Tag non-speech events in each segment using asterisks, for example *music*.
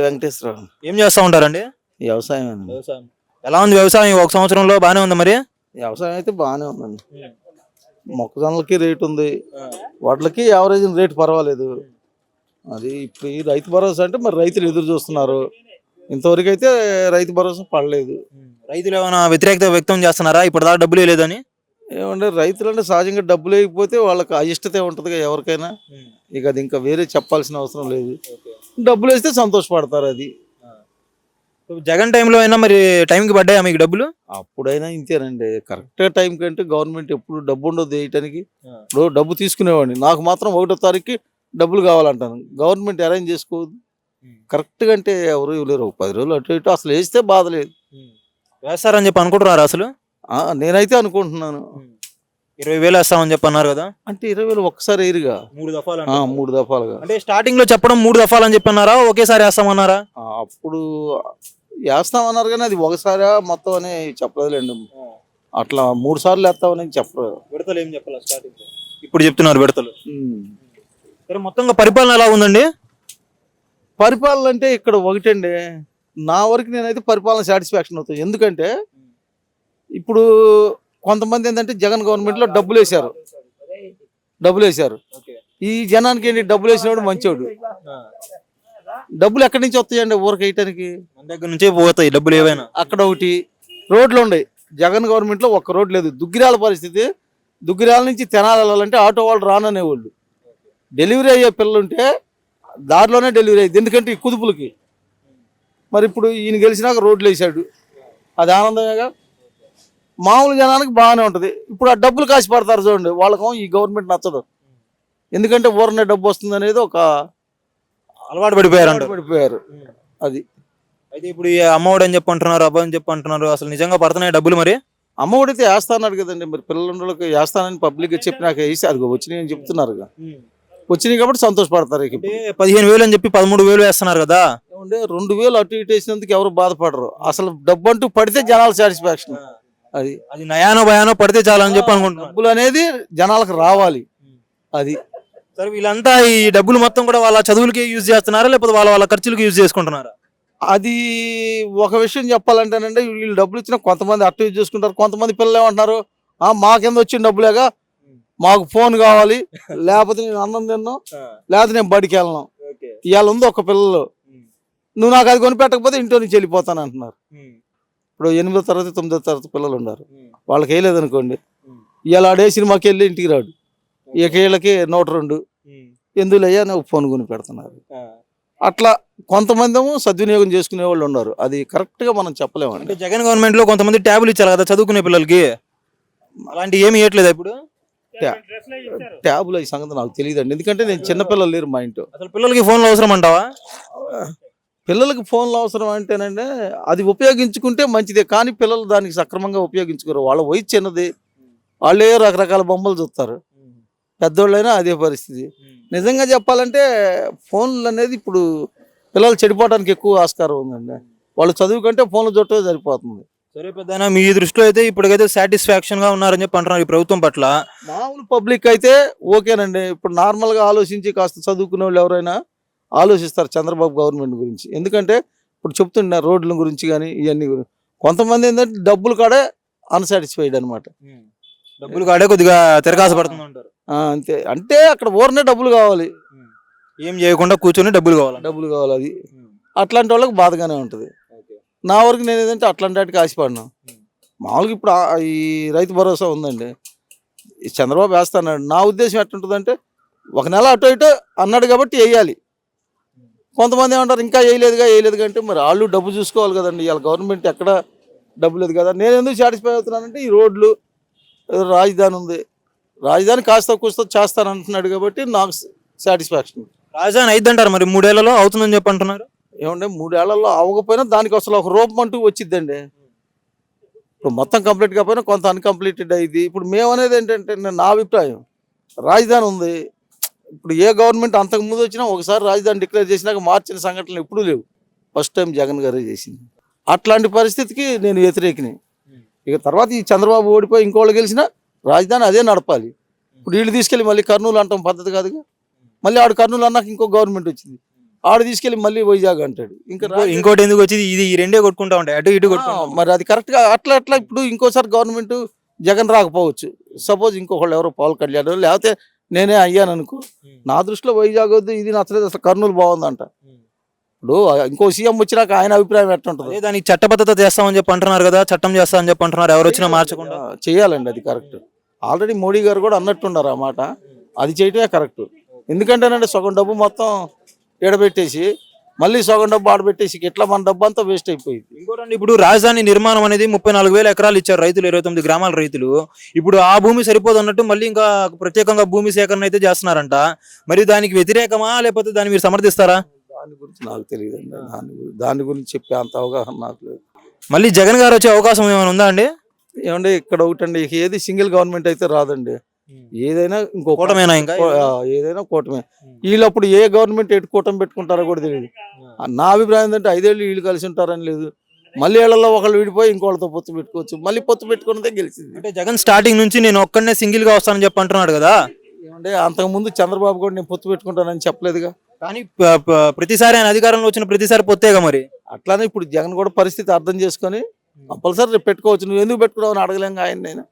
వెంకటేశ్వరరావు. ఏం చేస్తా ఉంటారండి? వ్యవసాయం అండి. వ్యవసాయం. ఎలా ఉంది వ్యవసాయం? ఒక సంవత్సరంలో బాగానే ఉంది మరి? వ్యవసాయం అయితే బాగానే ఉందండి. మొక్కజొన్నలకి రేట్ ఉంది. వాటికి యావరేజ్ రేట్ పర్వాలేదు. అది ఇప్పుడు ఈ రైతు భరోసా అంటే మరి రైతులు ఎదురు చూస్తున్నారు. ఇంతవరకు అయితే రైతు భరోసా పడలేదు. రైతులు ఏమైనా వ్యతిరేకత వ్యక్తం చేస్తున్నారా? ఇప్పుడు దాకా డబ్బులు లేదని? ఏమంటే రైతులు అంటే సహజంగా డబ్బులు లేకపోతే వాళ్ళకి అయిష్టతే ఉంటుంది ఎవరికైనా. ఇక అది ఇంకా వేరే చెప్పాల్సిన అవసరం లేదు. డబ్బులు వేస్తే సంతోషపడతారు అది. జగన్ టైంలో అయినా మరి టైంకి పడ్డాయా మీకు డబ్బులు? అప్పుడైనా ఇంతేనండి. కరెక్ట్ టైం కంటే గవర్నమెంట్ ఎప్పుడు డబ్బు ఉండదు వేయటానికి. ఇప్పుడు డబ్బు తీసుకునేవాడిని. నాకు మాత్రం ఒకటో తారీఖుకి డబ్బులు కావాలంటాను. గవర్నమెంట్ అరేంజ్ చేసుకోవద్దు. కరెక్ట్గా అంటే ఎవరు ఇవ్వలేరు. పది రోజులు అటు ఇటు అసలు వేస్తే బాధ లేదు. వేస్తారని చెప్పి అనుకుంటున్నారు అసలు? నేనైతే అనుకుంటున్నాను. ఇరవై వేలు వేస్తామని చెప్పి అన్నారు కదా? అంటే ఇరవై వేలు ఒక్కసారి ఎయిరుగా మూడు దఫాలు మూడు దఫాలుగా. అంటే స్టార్టింగ్లో చెప్పడం మూడు దఫాలు అని చెప్పి అన్నారా? ఒకేసారి వేస్తామన్నారా? అప్పుడు వేస్తామన్నారు కానీ అది ఒకసారి మొత్తం అని చెప్పలేదులేండి. అట్లా మూడు సార్లు వేస్తామని చెప్పలేదు. విడతలు ఏం చెప్పాలి స్టార్టింగ్ ఇప్పుడు చెప్తున్నారు విడతలు. సరే మొత్తంగా పరిపాలన ఎలా ఉందండి? పరిపాలన అంటే ఇక్కడ ఒకటండి. నా వరకు నేనైతే పరిపాలన సాటిస్ఫాక్షన్ అవుతుంది. ఎందుకంటే ఇప్పుడు కొంతమంది ఏంటంటే జగన్ గవర్నమెంట్లో డబ్బులు వేశారు. డబ్బులు వేశారు. ఈ జనానికి ఏంటి? డబ్బులు వేసినవాడు మంచోడు. డబ్బులు ఎక్కడి నుంచి వస్తాయండి ఊరికి వేయటానికి? మన దగ్గర నుంచే పోతాయి డబ్బులు ఏవైనా. అక్కడ ఒకటి. రోడ్లు ఉన్నాయి. జగన్ గవర్నమెంట్లో ఒక్క రోడ్ లేదు. దుగ్గిరాల పరిస్థితి. దుగ్గిరాల నుంచి తెనాలి వెళ్ళాలంటే ఆటో వాళ్ళు రాననేవాళ్ళు. డెలివరీ అయ్యే పిల్లలు ఉంటే దారిలోనే డెలివరీ అయ్యింది. ఎందుకంటే ఈ కుదుపులకి. మరి ఇప్పుడు ఈయన గెలిచినాక రోడ్లు వేసాడు అది ఆనందమేగా? మామూలు జనానికి బాగానే ఉంటుంది. ఇప్పుడు ఆ డబ్బులు కాసి పడతారు చూడండి. వాళ్ళకం ఈ గవర్నమెంట్ నచ్చదు. ఎందుకంటే ఊరనే డబ్బు వస్తుంది అనేది ఒక అలవాటు పడిపోయారు అంటారు. పడిపోయారు. అది. అయితే ఇప్పుడు ఈ అమ్మఒడి అని చెప్పి అంటున్నారు అబ్బాయి అని చెప్పి అంటున్నారు అసలు నిజంగా పడుతున్నాయి డబ్బులు మరి? అమ్మ ఒడితే వేస్తాన్నాడు కదండి. మరి పిల్లలకి వేస్తానని పబ్లిక్ చెప్పినాక వేసి అది వచ్చినాయి అని చెప్తున్నారు వచ్చినాయి కాబట్టి సంతోషపడతారు అంటే పదిహేను వేలు అని చెప్పి పదమూడు వేలు వేస్తున్నారు కదా? రెండు వేలు అటు ఇటు వేసినందుకు ఎవరు బాధపడరు. అసలు డబ్బు అంటూ పడితే జనాల సాటిస్ఫాక్షన్ అది. అది నయానో భయానో పడితే చాలు అని చెప్పి అనుకుంటున్నారు. డబ్బులు అనేది జనాలకు రావాలి. అది. సరే వీళ్ళంతా ఈ డబ్బులు మొత్తం కూడా వాళ్ళ చదువులకి యూజ్ చేస్తున్నారా? లేకపోతే వాళ్ళ వాళ్ళ ఖర్చులకి యూజ్ చేసుకుంటున్నారా? అది ఒక విషయం చెప్పాలంటేనంటే వీళ్ళు డబ్బులు ఇచ్చిన కొంతమంది అటు ఇటు చూసుకుంటారు కొంతమంది పిల్లలు ఏమంటున్నారు "ఆ, మాకెంత వచ్చిన డబ్బులేగా? మాకు ఫోన్ కావాలి *laughs* లేకపోతే నేను అన్నం తిన్నాను లేకపోతే నేను బడికి వెళ్ళను ఇవాళ ఉంది ఒక పిల్లలు. నువ్వు నాకు అది కొనిపెట్టకపోతే ఇంట్లో నుంచి వెళ్ళిపోతాను అంటున్నారు. ఇప్పుడు ఎనిమిదో తరగతి తొమ్మిదో తరగతి పిల్లలు ఉన్నారు. వాళ్ళకి వేయలేదు అనుకోండి ఇవాళ ఆడే సినిమాకి వెళ్ళి ఇంటికి రాడు. ఇక వీళ్ళకి నూట రెండు. ఎందుకు అయ్యా? నువ్వు ఫోన్ కొని పెడుతున్నారు. అట్లా కొంతమంది ఏమో సద్వినియోగం చేసుకునే వాళ్ళు ఉన్నారు. అది కరెక్ట్గా మనం చెప్పలేమండి. అంటే జగన్ గవర్నమెంట్లో కొంతమంది ట్యాబ్లు ఇచ్చారు కదా చదువుకునే పిల్లలకి. అలాంటి ఏమి ఇవ్వట్లేదు ఇప్పుడు? ట్యా- ట్యాబులు ఈ సంగతి నాకు తెలియదండి. ఎందుకంటే నేను చిన్నపిల్లలు లేరు మా ఇంట్లో. అసలు పిల్లలకి ఫోన్లు అవసరం అంటావా? పిల్లలకి ఫోన్లు అవసరం అంటేనంటే అది ఉపయోగించుకుంటే మంచిదే. కానీ పిల్లలు దానికి సక్రమంగా ఉపయోగించుకోరు. వాళ్ళ వయసు చిన్నది. వాళ్ళే రకరకాల బొమ్మలు చూస్తారు. పెద్దోళ్ళైనా అదే పరిస్థితి. నిజంగా చెప్పాలంటే ఫోన్లు అనేది ఇప్పుడు పిల్లలు చెడిపోవడానికి ఎక్కువ ఆస్కారం ఉందండి. వాళ్ళు చదువు కంటే ఫోన్లు చుట్టూ సరిపోతుంది. సరే పెద్ద మీ దృష్టిలో అయితే ఇప్పటికైతే సాటిస్ఫాక్షన్గా ఉన్నారని చెప్పి అంటున్నారు ఈ ప్రభుత్వం పట్ల. మామూలు పబ్లిక్ అయితే ఓకేనండి. ఇప్పుడు నార్మల్గా ఆలోచించి కాస్త చదువుకునే వాళ్ళు ఎవరైనా ఆలోచిస్తారు చంద్రబాబు గవర్నమెంట్ గురించి. ఎందుకంటే ఇప్పుడు చెప్తున్నా రోడ్ల గురించి కానీ ఇవన్నీ గురించి. కొంతమంది ఏంటంటే డబ్బులు కాడే అన్సాటిస్ఫైడ్ అనమాట డబ్బులు కాడే కొద్దిగా తిరగాస పడుతుంది. అంటారు అంతే. అంటే అక్కడ ఊరనే డబ్బులు కావాలి. ఏం చేయకుండా కూర్చొని డబ్బులు కావాలి. డబ్బులు కావాలి అది. అట్లాంటి వాళ్ళకి బాధగానే ఉంటుంది. నా వరకు నేను ఏంటంటే అట్లాంటి వాటికి ఆశపడినా. మామూలుగా ఇప్పుడు ఈ రైతు భరోసా ఉందండి. ఈ చంద్రబాబు వేస్తాడు నా ఉద్దేశం ఎట్టుంటుందంటే ఒక నెల అటు ఇటు అన్నాడు కాబట్టి వేయాలి. కొంతమంది ఏమంటారు ఇంకా వేయలేదుగా వేయలేదుగా అంటే మరి వాళ్ళు డబ్బు చూసుకోవాలి కదండి ఇవాళ గవర్నమెంట్ ఎక్కడ డబ్బు లేదు కదా? నేను ఎందుకు సాటిస్ఫై అవుతున్నానంటే ఈ రోడ్లు రాజధాని ఉంది. రాజధాని కాస్త కూస్త చేస్తాను అంటున్నాడు కాబట్టి నాకు సాటిస్ఫాక్షన్ రాజధాని అయిద్దంటారు మరి మూడేళ్ళలో అవుతుందని చెప్పి అంటున్నారు? ఏమంటే మూడేళ్ళలో అవ్వకపోయినా దానికి అసలు ఒక రూపం అంటూ వచ్చిద్దండి. ఇప్పుడు మొత్తం కంప్లీట్ కాకపోయినా కొంత అన్కంప్లీటెడ్ అయింది ఇప్పుడు మేము అనేది ఏంటంటే నేను నా అభిప్రాయం రాజధాని ఉంది. ఇప్పుడు ఏ గవర్నమెంట్ అంతకు ముందు వచ్చినా ఒకసారి రాజధాని డిక్లేర్ చేసినాక మార్చిన సంఘటనలు ఎప్పుడూ లేవు. ఫస్ట్ టైం జగన్ గారే చేసింది. అట్లాంటి పరిస్థితికి నేను వ్యతిరేకిని. ఇక తర్వాత ఈ చంద్రబాబు ఓడిపోయి ఇంకోళ్ళు గెలిచినా రాజధాని అదే నడపాలి. ఇప్పుడు వీళ్ళు తీసుకెళ్ళి మళ్ళీ కర్నూలు అంటాం పద్ధతి కాదుగా? మళ్ళీ ఆడు కర్నూలు అన్నాక ఇంకో గవర్నమెంట్ వచ్చింది. ఆడ తీసుకెళ్ళి మళ్ళీ వైజాగ్ అంటాడు. ఇంకా ఇంకో- ఇంకోటి ఎందుకు వచ్చింది? ఇది ఈ రెండే కొట్టుకుంటా ఉంటాయి. అటు ఇటు మరి అది కరెక్ట్గా అట్లా అట్లా ఇప్పుడు ఇంకోసారి గవర్నమెంట్ జగన్ రాకపోవచ్చు. సపోజ్ ఇంకొకళ్ళు ఎవరో పవన్ కళ్యాణ్ లేకపోతే నేనే అయ్యాను అనుకో. నా దృష్టిలో వైజాగ్ వద్దు ఇది నచ్చలేదు అసలు కర్నూలు బాగుందంట. ఇప్పుడు ఇంకో సీఎం వచ్చినాక ఆయన అభిప్రాయం ఎట్టుంటది దానికి చట్టబద్ధత చేస్తామని చెప్పి అంటున్నారు కదా చట్టం చేస్తామని చెప్పి అంటున్నారు ఎవరు వచ్చినా మార్చకుండా. చేయాలండి అది కరెక్ట్ ఆల్రెడీ మోడీ గారు కూడా అన్నట్టున్నారు ఆ మాట. అది చేయటమే కరెక్ట్ ఎందుకంటేనంటే సగం డబ్బు మొత్తం ఎడబెట్టేసి మళ్ళీ సగం డబ్బు ఆడబెట్టేసి ఇట్లా మన డబ్బు అంతా వేస్ట్ అయిపోయింది. ఇంకోటండి ఇప్పుడు రాజధాని నిర్మాణం అనేది ముప్పై నాలుగు వేల ఎకరాలు ఇచ్చారు రైతులు ఇరవై తొమ్మిది గ్రామాల రైతులు. ఇప్పుడు ఆ భూమి సరిపోదు అన్నట్టు మళ్ళీ ఇంకా ప్రత్యేకంగా భూమి సేకరణ అయితే చేస్తున్నారంట. మరి దానికి వ్యతిరేకమా లేకపోతే దాన్ని మీరు సమర్థిస్తారా? దాని గురించి నాకు తెలియదండి. దాని గురించి దాని గురించి చెప్పే అంత అవగాహన నాకు లేదు. మళ్ళీ జగన్ గారు వచ్చే అవకాశం ఏమైనా ఉందా అండి? ఏమంటే ఇక్కడ ఒకటండి ఏది సింగిల్ గవర్నమెంట్ అయితే రాదండి. ఏదైనా ఇంకో కూటమేనా ఇంకా? ఏదైనా కూటమే. వీళ్ళు అప్పుడు ఏ గవర్నమెంట్ ఎటు కూటమి పెట్టుకుంటారో కూడా తెలియదు. ఆ, నా అభిప్రాయం ఏంటంటే ఐదేళ్ళు వీళ్ళు కలిసి ఉంటారని లేదు. మళ్ళీ ఏళ్ళలో ఒకళ్ళు విడిపోయి ఇంకోళ్ళతో పొత్తు పెట్టుకోవచ్చు. మళ్ళీ పొత్తు పెట్టుకున్నదే గెలిచింది. అంటే జగన్ స్టార్టింగ్ నుంచి నేను ఒక్కడనే సింగిల్గా వస్తానని చెప్పి అంటున్నాడు కదా? ఏమంటే అంతకుముందు చంద్రబాబు కూడా నేను పొత్తు పెట్టుకుంటానని చెప్పలేదుగా. కానీ ప్రతిసారి ఆయన అధికారంలో వచ్చిన ప్రతిసారి పొత్తేగా మరి. అట్లానే ఇప్పుడు జగన్ కూడా పరిస్థితి అర్థం చేసుకొని కంపల్సరీ పెట్టుకోవచ్చు. నువ్వు ఎందుకు పెట్టుకున్నావు అని అడగలేం ఆయన నేను.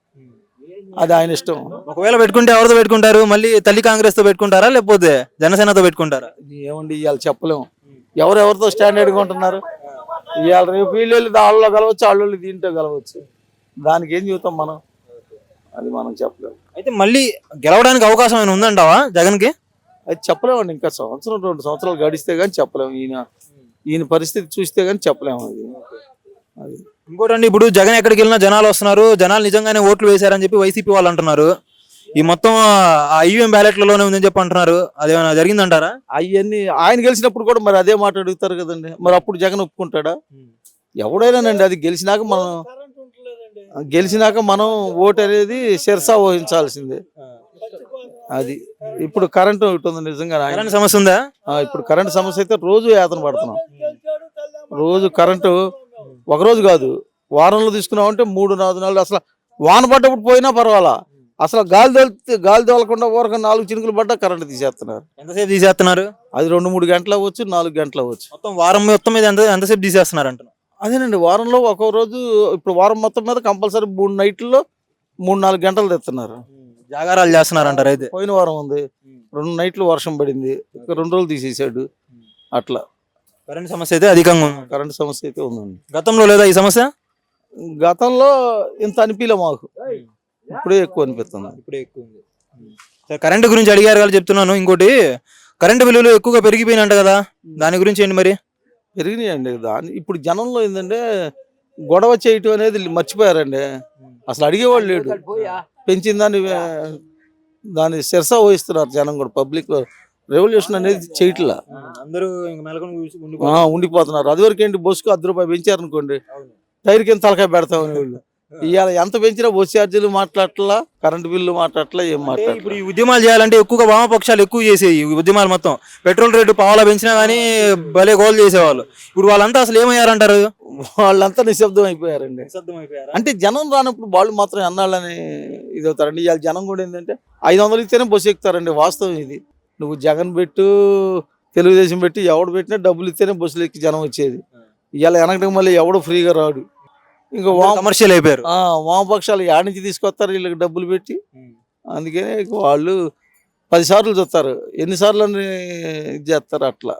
అది ఆయన ఇష్టం. ఒకవేళ పెట్టుకుంటే ఎవరితో పెట్టుకుంటారు? మళ్ళీ తల్లి కాంగ్రెస్తో పెట్టుకుంటారా? లేకపోతే జనసేనతో పెట్టుకుంటారా? ఏమండి ఇవాళ చెప్పలేము ఎవరెవరితో స్టాండర్డ్గా ఉంటున్నారు? ఇవాళ రేపు వీళ్ళు వాళ్ళలో కలవచ్చు వాళ్ళు దీంట్లో కలవచ్చు. దానికి ఏం చెబుతాం మనం? అది మనం చెప్పలేము అయితే మళ్ళీ గెలవడానికి అవకాశం ఏమైనా ఉందంటావా జగన్కి అది చెప్పలేమండి ఇంకా సంవత్సరం రెండు సంవత్సరాలు గడిస్తే కానీ చెప్పలేము ఈయన ఈయన పరిస్థితి చూస్తే కానీ చెప్పలేము అది. అది. ఇంకోటండి ఇప్పుడు జగన్ ఎక్కడికి వెళ్ళినా జనాలు వస్తున్నారు. జనాలు నిజంగానే ఓట్లు వేశారని చెప్పి వైసీపీ వాళ్ళు అంటున్నారు. ఈ మొత్తం ఆ ఈవీఎం బ్యాలెట్లలోనే ఉందని చెప్పి అంటున్నారు. అదేమైనా జరిగిందంటారా? అవన్నీ ఆయన గెలిచినప్పుడు కూడా మరి అదే మాట అడుగుతారు కదండి. మరి అప్పుడు జగన్ ఒప్పుకుంటాడా? ఎవడైనానండి అది గెలిచినాక మనం గెలిచినాక మనం ఓటు అనేది శిరసా వహించాల్సిందే. అది ఇప్పుడు కరెంట్ ఉంది నిజంగా కరెంట్ సమస్య ఉందా? ఇప్పుడు కరెంట్ సమస్య అయితే రోజు యాతన పడుతున్నాం. రోజు కరెంటు ఒక రోజు కాదు వారంలో తీసుకున్నామంటే మూడు నాలుగు నెలలు అసలు వాన పడ్డప్పుడు పోయినా పర్వాలా. అసలు గాలి తోలితే గాలి తోలకుండా ఊరక నాలుగు చినుకులు పడ్డా కరెంట్ తీసేస్తున్నారు. ఎంతసేపు తీసేస్తున్నారు? అది రెండు మూడు గంటలు అవ్వచ్చు నాలుగు గంటలు అవ్వచ్చు. మొత్తం వారం మొత్తం మీద ఎంత ఎంతసేపు తీసేస్తున్నారు అంటున్నారు అదేనండి వారంలో ఒక్కో రోజు ఇప్పుడు వారం మొత్తం మీద కంపల్సరీ మూడు నైట్లో మూడు నాలుగు గంటలు తెస్తున్నారు జాగారాలు చేస్తున్నారు అంటారు అయితే. పోయిన వారం ఉంది. రెండు నైట్లు వర్షం పడింది. రెండు రోజులు తీసేసాడు. అట్లా. కరెంట్ సమస్య అయితే అధికంగా ఉంది. కరెంట్ సమస్య అయితే ఉందండి గతంలో లేదా ఈ సమస్య? గతంలో ఇంత అనిపించలే మాకు. ఇప్పుడే ఎక్కువ అనిపిస్తుంది. ఇప్పుడే ఎక్కువ ఉంది. సరే కరెంట్ గురించి అడిగారు కదా చెప్తున్నాను. ఇంకోటి కరెంటు బిల్లులు ఎక్కువగా పెరిగిపోయినంట కదా. దాని గురించి ఏంటి మరి? పెరిగినాయండి. దాని ఇప్పుడు జనంలో ఏంటంటే గొడవ చేయటం అనేది మర్చిపోయారండి. అసలు అడిగేవాళ్ళు లేడు పెంచిన దాన్ని దాన్ని శిరస వహిస్తున్నారు జనం కూడా పబ్లిక్ రెవల్యూషన్ అనేది చేయట్లా. అందరూ ఉండిపోతున్నారు. అదివరకు ఏంటి బస్సుకు అర్ధ రూపాయి పెంచారనుకోండి టైర్ కింద తలకాయ పెడతామని వాళ్ళు. *laughs* ఇవాళ ఎంత పెంచినా బస్ ఛార్జీలు మాట్లాడట్లా కరెంట్ బిల్లు మాట్లాడట్లా ఏం అంటే మాట్లాడట్లా. ఇప్పుడు ఈ ఉద్యమాలు చేయాలంటే ఎక్కువగా వామపక్షాలు ఎక్కువ చేసేవి ఈ ఉద్యమాలు మొత్తం. పెట్రోల్ రేటు పావాలా పెంచినా కానీ భలే గోల్ చేసేవాళ్ళు. ఇప్పుడు వాళ్ళంతా అసలు ఏమయ్యారంటారు? వాళ్ళంతా నిశ్శబ్దం అయిపోయారండి. అంటే జనం రానప్పుడు వాళ్ళు మాత్రం అన్నాళ్ళని ఇది అవుతారండి ఇవాళ జనం కూడా ఏంటంటే ఐదు వందలు ఇస్తేనే బస్సు ఎక్కుతారండి వాస్తవం ఇది. నువ్వు జగన్ పెట్టు తెలుగుదేశం పెట్టి ఎవడు పెట్టినా డబ్బులు ఇస్తేనే బస్సులు ఎక్కి జనం వచ్చేది. ఇవాళ వెనకటికి మళ్ళీ ఎవడు ఫ్రీగా రాడు. ఇంకా కమర్షియల్ అయిపోయారు. వామపక్షాలు యాడ్ నుంచి తీసుకొస్తారు వీళ్ళకి డబ్బులు పెట్టి? అందుకనే వాళ్ళు పది సార్లు చూస్తారు. ఎన్నిసార్లు చేస్తారు అట్లా?